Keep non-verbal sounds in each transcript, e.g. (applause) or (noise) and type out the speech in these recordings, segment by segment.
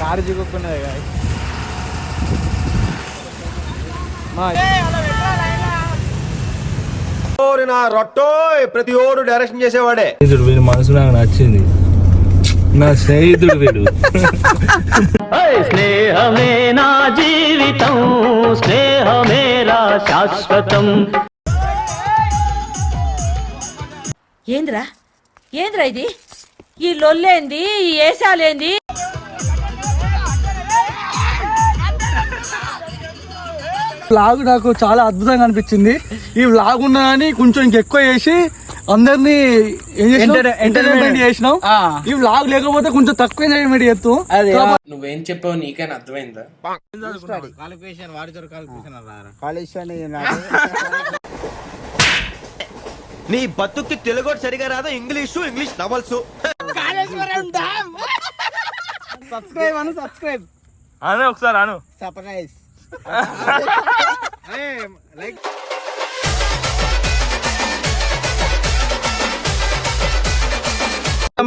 Car చిక్కుకున్నది నా రొట్టో ప్రతి ఓడు డైరెక్షన్ చేసేవాడే. స్నేహితుడు వీడి మనసు నాకు నచ్చింది. నా స్నేహితుడు వీడు. స్నేహమే నా జీవితం స్నేహమేరా శాశ్వతం. ఏంద్రా? ఏంద్రా ఇది? ఈ లొల్లేంది ఈ ఏసాలేంది? వ్లాగ్ నాకు చాలా అద్భుతంగా అనిపించింది. ఈ వ్లాగ్ ఉన్నదని కొంచెం ఇంకెక్కువ చేసి అందరినీ ఎంటర్టైన్మెంట్ చేసినాం. ఈ వ్లాగ్ లేకపోతే కొంచెం తక్కువ ఎంటర్టైన్మెంట్ చేస్తాం అదే నువ్వేం చెప్పావు నీకైనా అర్థమైందా? నీ బతుక్కి తెలుగు సరిగా రాదు? English English novels. సబ్స్క్రైబ్ అను సబ్స్క్రైబ్ అను ఒకసారి అను. సర్ప్రైజ్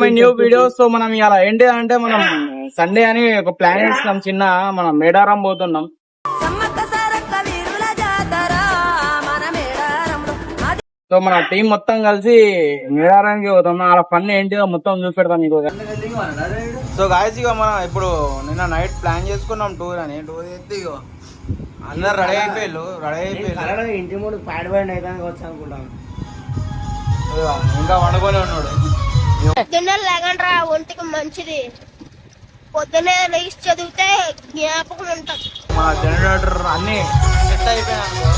న్యూ వీడియో సో మనం ఇలా ఏంటి అంటే మనం సండే అని ఒక ప్లాన్ చేస్తున్నాం. చిన్న మనం మేడారం పోతున్నాం. సో మన టీం మొత్తం కలిసి మేడారానికి పోతాం అలా ఫన్ ఏంటిదో మొత్తం చూపెడతాం మీకు సో గాయస్ ఇక మనం ఇప్పుడు నిన్న నైట్ ప్లాన్ చేసుకున్నాం టూర్ అని. టూర్ చేస్తే ఇగో? అందరు రెడీ అయిపోయారు రెడీ అయిపోయారు. ఇంటి ముందు ప్యాడ్ పైన అయితే వచ్చి అనుకుంటాను. ఇంకా వండుకొని ఉన్నాడు. పొద్దున్నే లేకండ్రా ఒంటికి మంచిది. పొద్దున్నే లేచి చదివితే జ్ఞాపకం ఉంటుంది. మన జనరేటర్ అన్ని సెట్ అయిపోయినాయి అనుకో.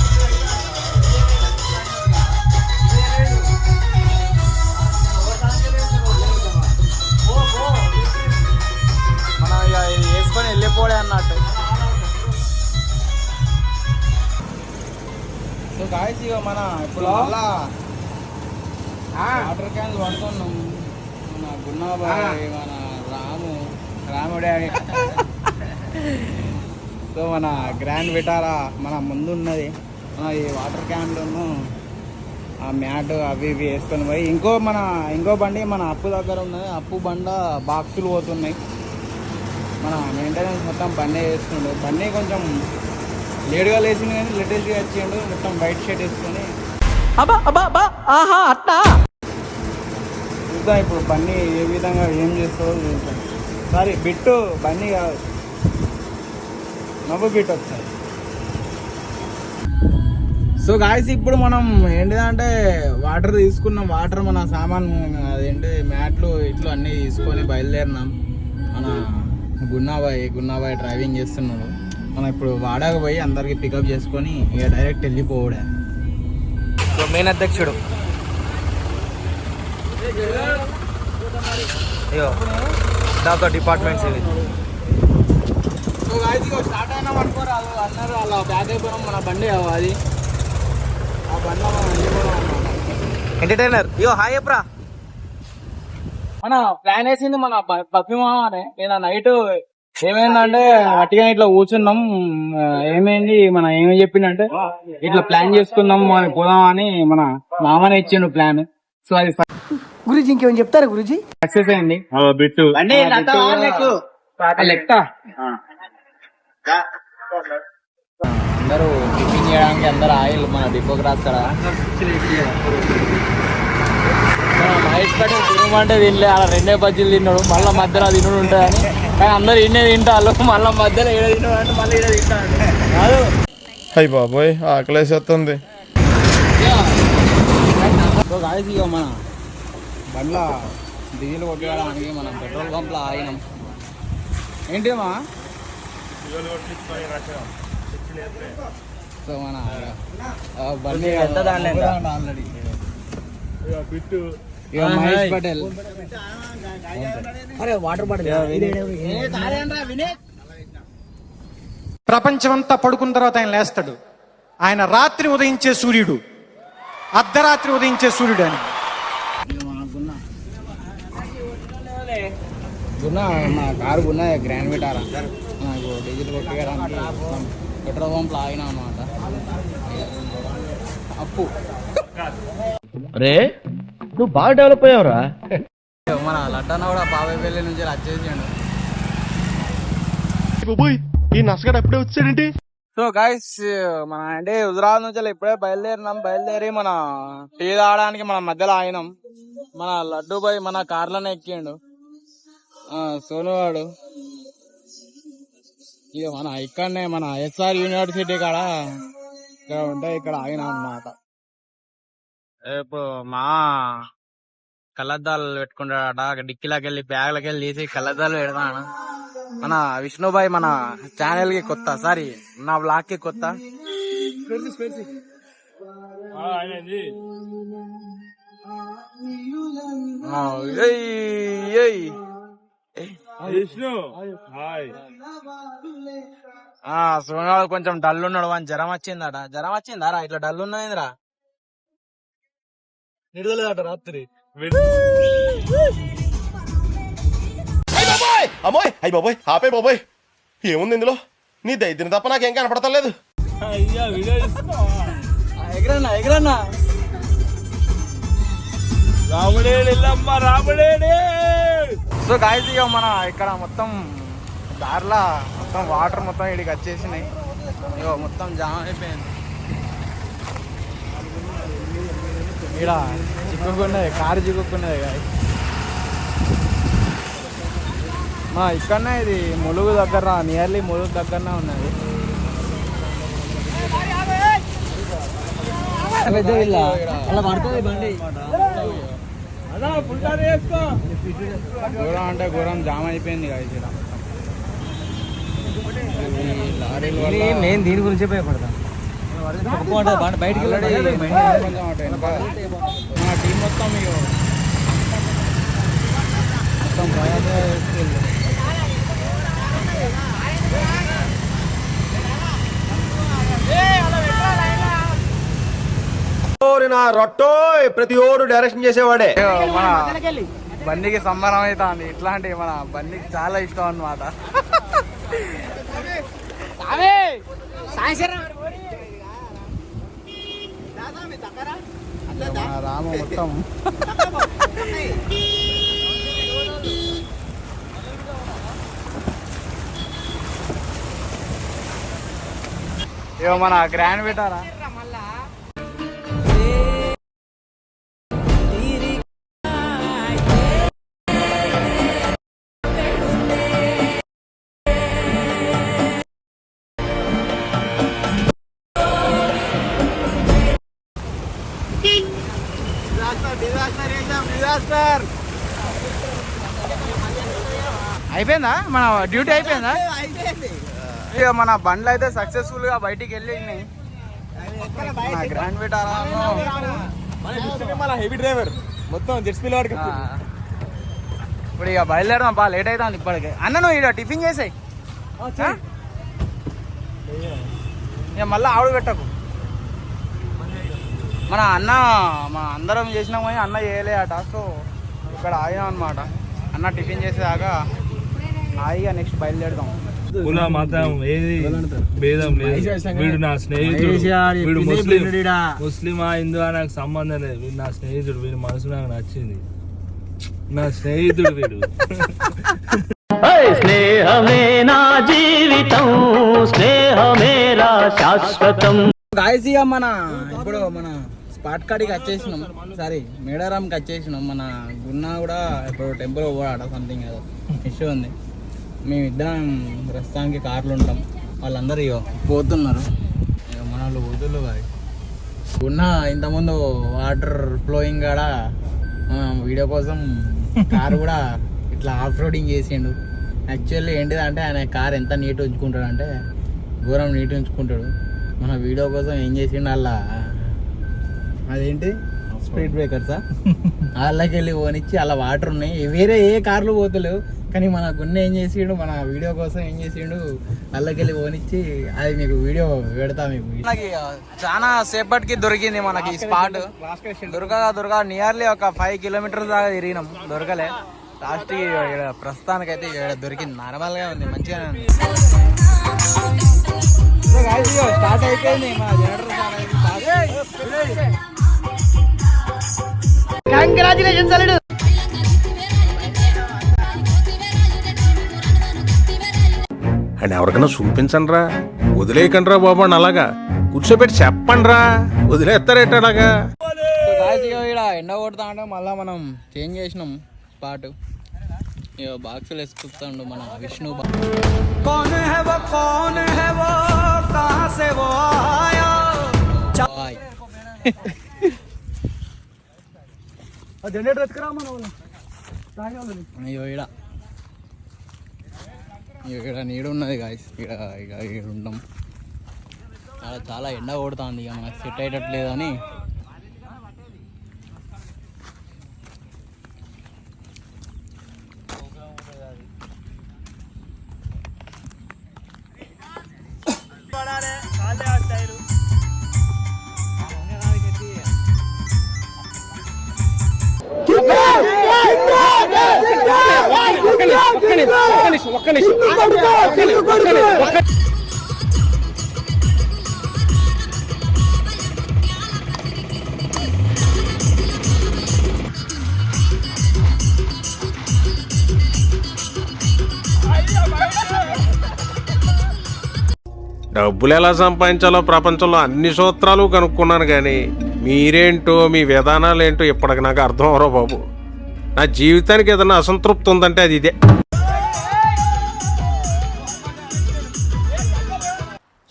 మనం వేసుకొని వెళ్ళిపోలే అన్నట్టు. గాయస్ ఇక మన ఇప్పుడు మళ్ళా వాటర్ క్యాన్స్ పడుతున్నాం. మన గున్నాబాయ్ మన రాము రాము డాడీ. సో మన గ్రాండ్ విటారా మన ముందు ఉన్నది మన ఈ వాటర్ క్యాన్లను ఆ మ్యాట్ అవి ఇవి వేసుకొని పోయి ఇంకో మన ఇంకో బండి మన అప్పు దగ్గర ఉన్నది. అప్పు బండ బాక్సులు పోతున్నాయి. మన మెయింటెనెన్స్ మొత్తం బండి వేస్తుండు బండి కొంచెం లేటుగా లేచింది కానీ లేటెస్ట్గా వచ్చిండు. మొత్తం వైట్ షర్ట్ వేసుకొని. చూద్దాం ఇప్పుడు బండి ఏ విధంగా ఏం చేస్తుందో చూద్దాం. సారీ బిట్టు బండి కాదు. నవ్వు బిట్ ఒకసారి సో గాయస్ ఇప్పుడు మనం ఏంటిదంటే వాటర్ తీసుకున్నాం. వాటర్ మన సామాన్ అదేంటి మ్యాట్లు ఇట్లు అన్నీ తీసుకొని బయలుదేరినాం. మన గున్నాబాయ్ గున్నాబాయ్ డ్రైవింగ్ చేస్తున్నాడు. మనం ఇప్పుడు వాడక పోయి అందరికి పికప్ చేసుకొని ఇక డైరెక్ట్ వెళ్ళిపోవడే. మెయిన్ అధ్యక్షుడు. అయ్యో దాంతో డిపార్ట్మెంట్స్ ఇవి స్టార్ట్ అయినాం అనుకోరాదు అన్నారు అలా బ్యాగ్ అయిపోయినాం మన బండి అది. ఆ అన్నమాట ఎంటర్టైనర్ అయ్యో హాయ్ ఎప్రా మన ప్లాన్ వేసింది మన పప్పిమామనే నేను నైట్ ఏమైందంటే అట్టిగా ఇట్లా కూర్చున్నాం. ఏమైంది? మన ఏమి చెప్పిండంటే ఇట్లా ప్లాన్ చేసుకుందాం మనం పోదాం అని మన మామనే ఇచ్చిండు ప్లాన్. సో అది గురుజీ ఇంకేమైనా చెప్తారా గురుజీ? సక్సెస్ అయింది. బిట్టు. ఆ లెక్క అందరూ టిఫిన్ చేయడానికి అందరు ఆయిల్ మన డిపోకి రాస్తారా మహేష్ పటేల్ తినమంటే తినలే అలా రెండే బజ్జీలు తిన్నాడు మళ్ళీ మధ్యలో తినడు ఉంటుందని. కానీ అందరు ఇన్నే తింటారు మళ్ళీ మధ్యలో ఏడ తిన్నాడు అంటే మళ్ళీ ఈడ తింటాడు. కాదు. అయ్యి బాబోయ్ ఆకలేసేస్తుంది మన బండ్ల డీజిల్ కొట్టడానికి మనం పెట్రోల్ పంప్లో ఆగినాం. ఏంటేమా సో మన బండి ఎంత దాంట్లో ఆల్రెడీ. మహేష్ పటేల్. అరే వాటర్ బాటిల్ ప్రపంచమంతా పడుకున్న తర్వాత ఆయన లేస్తాడు. ఆయన రాత్రి ఉదయించే సూర్యుడు. అర్ధరాత్రి ఉదయించే సూర్యుడు అని గున్నా మా కారు గున్నా గ్రాండ్ విటారా నాకు డీజిల్ కొట్టడానికి పెట్రోల్ పంప్లో ఆగినా అన్నమాట అప్పు. రే నువ్వు బాగా డెవలప్ అయ్యావురా. మన లడ్డన్న కూడా బాబాయ్ పెళ్ళి నుంచి వచ్చేసిండు ఈ నసగడ అప్పుడే వచ్చాడేంటి? సో గాయస్ మన అంటే హుజరాబాద్ నుంచి ఇప్పుడే బయలుదేరినాం. బయలుదేరి మన టీ తాగడానికి మన మధ్యలో ఆగినాం. మన లడ్డు బాయ్ మన కార్లోనే ఎక్కిండు. ఆ, సోనువాడు ఇక మన ఇక్కడనే మన ఎస్ఆర్ యూనివర్సిటీ కాడ. ఇక్కడ ఉంటే ఇక్కడ ఆగినాం అన్నమాట. ఇప్పుడు మా కళ్ళద్దాలు పెట్టుకుంటాడట. డిక్కీలోకి వెళ్ళి బ్యాగ్లోకి వెళ్ళి తీసి కళ్ళద్దాలు పెడతాను మన విష్ణుబాయ్ మన ఛానల్కి కొత్త సారీ నా బ్లాగ్కి కొత్త సోనాడు కొంచెం డల్ ఉన్నాడు అని జ్వరం వచ్చిందట. జ్వరం వచ్చిందారా? ఇట్లా డల్ ఉన్నదిరా నిడదలేదట రాత్రి. అమ్మోయ్! అయ్యి బాబోయ్! ఆపే బాబోయ్! ఏముంది ఇందులో? నీ దైద్యం తప్ప నాకేం కనపడతలేదు ఎగరన్నా ఎగరన్నా. సో గాయస్ ఇక మన ఇక్కడ మొత్తం దారిలో మొత్తం వాటర్ మొత్తం ఇక్కడికి వచ్చేసినాయి. ఇక మొత్తం జామ్ అయిపోయింది. ఇక్కడ చిక్కుకున్నది కారు చిక్కుకున్నది గాయ మా ఇక్కడనే ఇది ములుగు దగ్గర నియర్లీ ములుగు దగ్గరనే ఉన్నది. ఘోరం అంటే ఘోరం జామ్ అయిపోయింది కదా ఇక్కడ లారీల వల్ల నేను దీని గురించే భయపడతా. బయటికి మా టీం మొత్తం మొత్తం రొట్టో ప్రతి ఓడు డైరెక్షన్ చేసేవాడే. మన బండికి సంబరం అవుతుంది. ఇట్లాంటి మన బండికి చాలా ఇష్టం అన్నమాట ఇక మన రాము మొత్తం ఇవ మన గ్రాండ్ పెట్టారా అయిపోయిందా? మన డ్యూటీ అయిపోయిందా? ఇక మన బండ్లు అయితే సక్సెస్ఫుల్గా బయటికి మన గ్రాండ్ హెవీ డ్రైవర్. మొత్తం జెట్ స్పీల్ వాడికి ఇప్పుడు ఇక బయలుదేరదాం బా లేట్ అవుతుంది ఇప్పటికే. అన్న నువ్వు ఇక టిఫిన్ చేసాయి. ఇక మళ్ళీ ఆవిడ పెట్టకు. మన అన్న మన అందరం చేసినాం కానీ అన్న చేయలే అట సో ఇక్కడ ఆగినాం అనమాట అన్న టిఫిన్ చేసేదాకా హాయిగా నెక్స్ట్ బయలుదేరుదాం. కుల మతం ఏది భేదం లేదు. వీడు నా స్నేహితుడు. వీడు ముస్లిం. ముస్లిమా హిందూ నాకు సంబంధం లేదు. వీడు నా స్నేహితుడు. వీడి మనసు నాకు నచ్చింది. నా స్నేహితుడు వీడు. స్నేహమే నా జీవితం. స్నేహమేరా శాశ్వతం. మన ఇప్పుడు మన స్పాట్ కాడికి వచ్చేసినాం. సారీ మేడారాంకి వచ్చేసినాం. మన గున్నా కూడా ఇప్పుడు టెంపుల్ పోవాడ సంథింగ్ ఏదో. ఇష్యూ ఉంది. మేము ఇద్దరం ప్రస్తుతానికి కార్లు ఉంటాం. వాళ్ళందరూ ఇగో పోతున్నారు. ఇక మన వాళ్ళు పోతుళ్ళు కాదు గున్నా ఇంతకుముందు వాటర్ ఫ్లోయింగ్ కాడ వీడియో కోసం కార్ కూడా ఇట్లా ఆఫ్ రోడింగ్ చేసిండు యాక్చువల్లీ ఏంటిదంటే ఆయన కార్ ఎంత నీట్ ఉంచుకుంటాడు అంటే ఘోరం నీట్ ఉంచుకుంటాడు. మన వీడియో కోసం ఏం చేసిండు అలా అదేంటి? స్పీడ్ బ్రేకర్సా వాళ్ళకి వెళ్ళి పోనిచ్చి అలా వాటర్ ఉన్నాయి. వేరే ఏ కార్లు పోతలేవు. కానీ మన గున్న ఏం చేసిండు? మన వీడియో కోసం ఏం చేసిండు? వాళ్ళకి వెళ్ళి పోనిచ్చి అది మీకు వీడియో పెడతా మీకు. మనకి చాలా సేపటికి దొరికింది మనకి స్పాట్ దొరకగా దొరక నియర్లీ ఒక ఫైవ్ కిలోమీటర్స్ దాకా తిరిగినాం. దొరకలే. లాస్ట్ ప్రస్తుతానికి అయితే దొరికింది. నార్మల్గా ఉంది మంచిగానే ఉంది. స్టార్ట్ అయిపోయింది మా జనరేటర్ కంగ్రాచులేషన్స్ అల్లుడు అండ్ ఎవరికైనా చూపించండి రా వదిలేయకండి రా బాబు అని అలాగా. కూర్చోబెట్టి చెప్పండి రా వదిలేస్తారేట అలాగా. ఎండ కొడతా అంటే మళ్ళీ మనం చేంజ్ చేసినాం పాటు. బాక్సులు వేసుకుంటాడు మన విష్ణు. అయ్యో ఇక ఇక్కడ నీడ ఉన్నది గాయస్ ఇక్కడ ఇక ఇక్కడ ఉంటాం చాలా చాలా ఎండ కొడుతుంది ఇక మనకు సెట్ అయ్యేటట్లేదు డబ్బులు ఎలా సంపాదించాలో ప్రపంచంలో అన్ని సూత్రాలు కనుక్కున్నాను కానీ మీరేంటో మీ విధానాలు ఏంటో ఇప్పటికి నాకు అర్థం అవరో బాబు. నా జీవితానికి ఏదైనా అసంతృప్తి ఉందంటే అది ఇదే.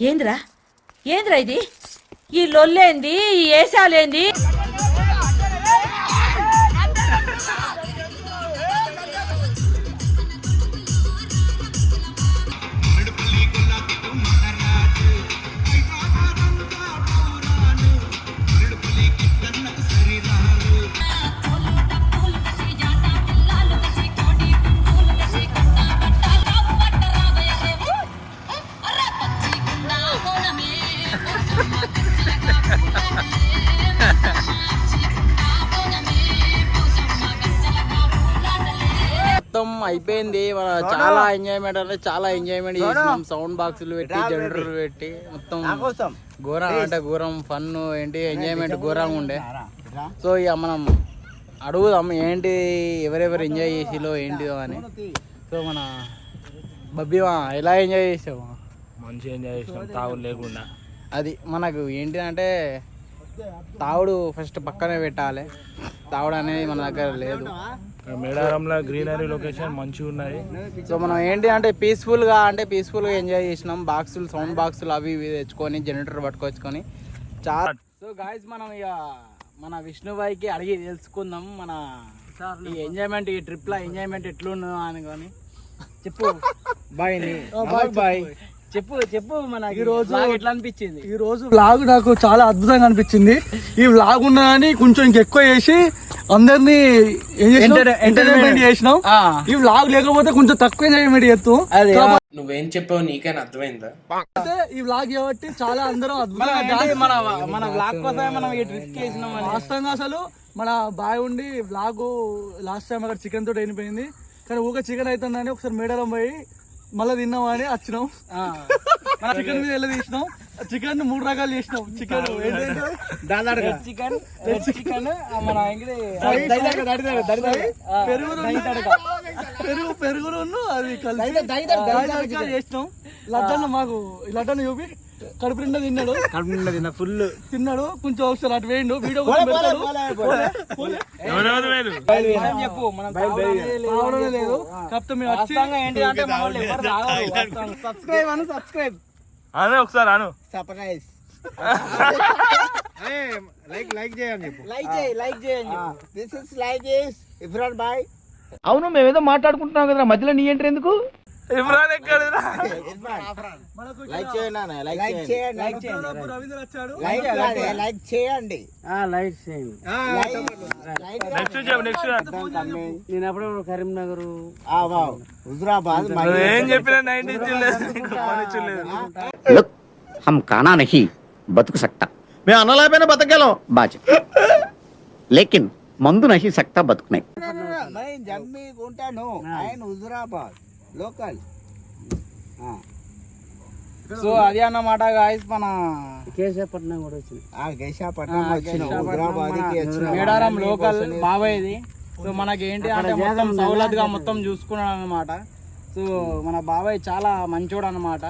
ఏంద్రా? ఏంద్రా ఇది? ఈ లొల్లేంది ఈ ఏసాలేంది? మొత్తం అయిపోయింది. మన చాలా ఎంజాయ్మెంట్ అంటే చాలా ఎంజాయ్మెంట్ చేసినాం. సౌండ్ బాక్సులు పెట్టి జనరేటర్లు పెట్టి. మొత్తం ఘోరం అంటే ఘోరం ఫన్ ఏంటి ఎంజాయ్మెంట్ ఘోరంగా ఉండే. సో ఇక మనం అడుగుదాం ఏంటి ఎవరెవరు ఎంజాయ్ చేసిలో ఏంటిదో అని. సో మన బబ్బీవా ఎలా ఎంజాయ్ చేసావు? మంచిగా ఎంజాయ్ చేసినాం తాగుడు లేకుండా. అది మనకు ఏంటిదంటే తావుడు ఫస్ట్ పక్కనే పెట్టాలి. తావుడు అనేది మన దగ్గర లేదు. మేడారంలో గ్రీనరీ లొకేషన్ మంచిగా ఉన్నది. సో మనం ఏంటి అంటే పీస్ఫుల్గా అంటే పీస్ఫుల్గా ఎంజాయ్ చేసినాం. బాక్సులు సౌండ్ బాక్సులు అవి ఇవి తెచ్చుకొని జనరేటర్ పట్టుకొచ్చుకొని. చాలా సో గాయస్ మనం ఇక మన విష్ణుబాయికి అడిగి తెలుసుకుందాం. మన ఈ ఎంజాయ్మెంట్ ఈ ట్రిప్లో ఎంజాయ్మెంట్ ఎట్లున్నదో అని కానీ. చెప్పు. (laughs) బాయ్ బాయ్ చెప్పు చెప్పు మన ఈ రోజు ఎట్లా అనిపించింది? ఈ రోజు వ్లాగ్ నాకు చాలా అద్భుతంగా అనిపించింది. ఈ వ్లాగ్ ఉన్నదని కొంచెం ఇంకెక్కువ చేసి అందరినీ ఎంటర్టైన్మెంట్ చేసినాం. ఈ వ్లాగ్ లేకపోతే కొంచెం తక్కువ ఎంజాయ్మెంట్ చేస్తాం అదే నువ్వేం చెప్పావు నీకైనా అర్థమైందా? అయితే ఈ వ్లాగ్ కాబట్టి చాలా అందరం మన అద్భుతంగా మన మన కోసమే మనం ఈ ట్రిప్ చేసినాం అని. వాస్తవంగా అసలు మన బాయ్ ఉండి వ్లాగ్ లాస్ట్ టైం అక్కడ చికెన్ తోటి అయిపోయింది. కానీ ఊక చికెన్ అవుతుందని ఒకసారి మేడారం పోయి మళ్ళీ తిన్నామని వచ్చినాం ఆ. చికెన్ మీద వెళ్ళి తీసినాం చికెన్ మూడు రకాలు చేసినాం చికెన్ చికెన్ చికెన్ మన పెరుగు పెరుగు పెరుగును అది కలిసి చేసినాం లడ్డన్న మాకు లడ్డన్న చూపి కడుపు నిండా తిన్నాడు. కడుపు నిండా తిన్న ఫుల్ తిన్నాడు. కొంచెం ఒకసారి అటు వేయండు. వీడియో చెప్పు. మనం లేదు. కాకపోతే మేము సబ్స్క్రైబ్ అను సబ్స్క్రైబ్. అను ఒకసారి అను. సర్ప్రైజ్. లైక్ లైక్ చేయని చెప్పు. లైక్ చేయి లైక్ చేయండి దిస్ ఇస్ లైక్ ఇస్ ఇఫ్రాన్ బాయ్ అవును మేమేదో మాట్లాడుకుంటున్నాం కదా మధ్యలో నీ ఎంట్రీ ఎందుకు? ఇమ్రాన్ ఎక్కడ లైక్ చేయండి లైక్ చేయండి. లైక్ చేయండి. రవీంద్ర వచ్చాడు. లైక్ లైక్ చేయండి. లైక్ చేయండి. నెక్స్ట్ చెప్పు నెక్స్ట్ నేను అప్పుడు కరీంనగర్ హుజరాబాద్ ఏం చెప్పినా నైన్టీ హమ్ కానా నహీ బతుకు సక్తా. మేము అన్నలేకపోయినా బతకగలం? బాజ్. లేకిన్ మందు నహీ సక్తా బతుకు నహీ (laughs) జమ్మి ఉంటాను ఆయన హుజరాబాద్. లోకల్. సో అది అన్నమాట గాయస్ మన కేశాపట్నం కూడా వచ్చింది. కేశాపట్నం వచ్చిన మేడారం లోకల్ బాబాయ్ది. సో మనకి ఏంటి అంటే మొత్తం సౌలత్గా మొత్తం చూసుకున్నాడు అనమాట సో మన బాబాయ్ చాలా మంచోడు అనమాట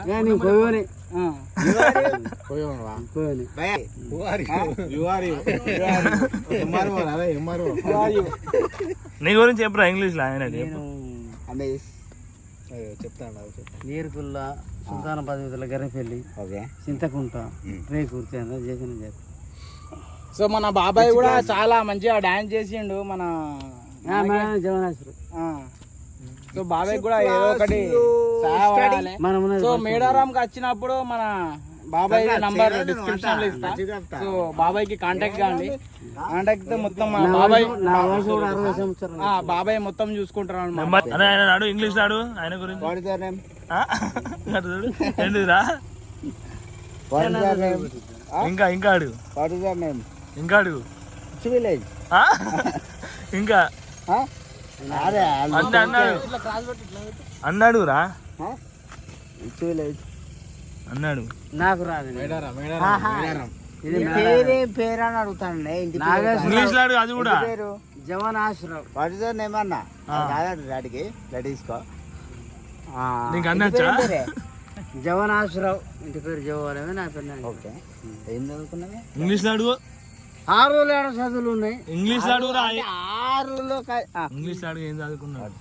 నీ గురించి చెప్పరా ఇంగ్లీష్లో ఆయన చెప్పు. నీరుకుల్ల సుల్తాన పదవితుల గర్రెపల్లి చింతకుంట రేకూర్తి చేసిన సో మన బాబాయ్ కూడా చాలా మంచిగా డాన్స్ చేసిండు మన ఆ. సో బాబాయ్ కూడా ఏదో ఒకటి. సో మేడారంకి వచ్చినప్పుడు మన బాబాయ్ నంబర్ డిస్క్రిప్షన్లో ఇస్తా. సో బాబాయ్కి కాంటాక్ట్ కాండి. కాంటాక్ట్తో మొత్తం బాబాయ్ ఆ, బాబాయ్ మొత్తం చూసుకుంటారు అరే ఆయన నాడు ఇంగ్లీష్ నాడు ఆయన గురించి. ఇంకా ఇంకా అడుగు ఇంకా అడుగు ఆ? (laughs) ఇంకా. అన్నాడు. అన్నాడు రా. అన్నాడు. నాకు రాదు పేరని అడుగుతాను ఇంగ్లీష్లో అడుగు అది కూడా. జవాన్ ఆశ్రవ్ పడుతుంది ఏమన్నా? డాడీకి డాడీసుకో నీకు అన్నచ్చా జవాన్ ఆశ్రవ్ ఇంటి పేరు జవాలమే నా పేరు ఓకే. ఏం చదువుకున్నావే ఇంగ్లీష్లో అడుగు. ఆరు ఏడు చదువులు ఉన్నాయి? ఇంగ్లీష్లో అడుగురా ఆరులో ఇంగ్లీష్లో అడుగు ఏం చదువుకున్నాడు?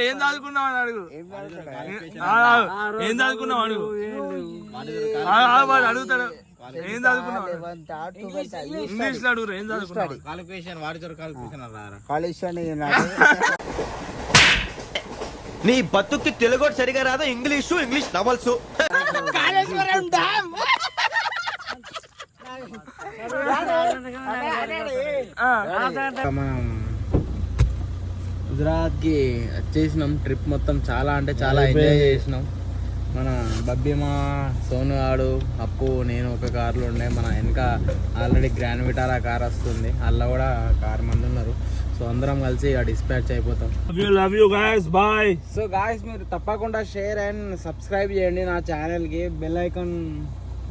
ఏం చదువుకున్నావు అని అడుగు. ఏం చదువుకున్నావు అడుగు. వాడు అడుగుతాడు. ఏం చదువుకున్నావు ఇంగ్లీష్లో అడుగురా ఏం చదువుకున్నావు నీ బతుక్కి తెలుగు సరిగా రాదా? English English novels. మనం గుజరాత్కి వచ్చేసినాం. ట్రిప్ మొత్తం చాలా అంటే చాలా ఎంజాయ్ చేసినాం. మన బబ్బిమా సోను గాడు అప్పు నేను ఒక కార్లో ఉండే. మన వెనక ఆల్రెడీ గ్రాండ్ విటారా కార్ వస్తుంది. అలా కూడా కార్ మంది ఉన్నారు. సో అందరం కలిసి డిస్పాచ్ అయిపోతాం. You love you guys bye so guys మీరు తప్పకుండా షేర్ అండ్ సబ్స్క్రైబ్ చేయండి నా ఛానల్కి బెల్ ఐకాన్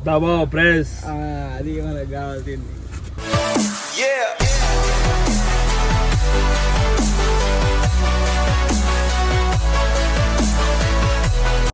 దబా ప్రెస్ అది మనకు కావాల్సింది.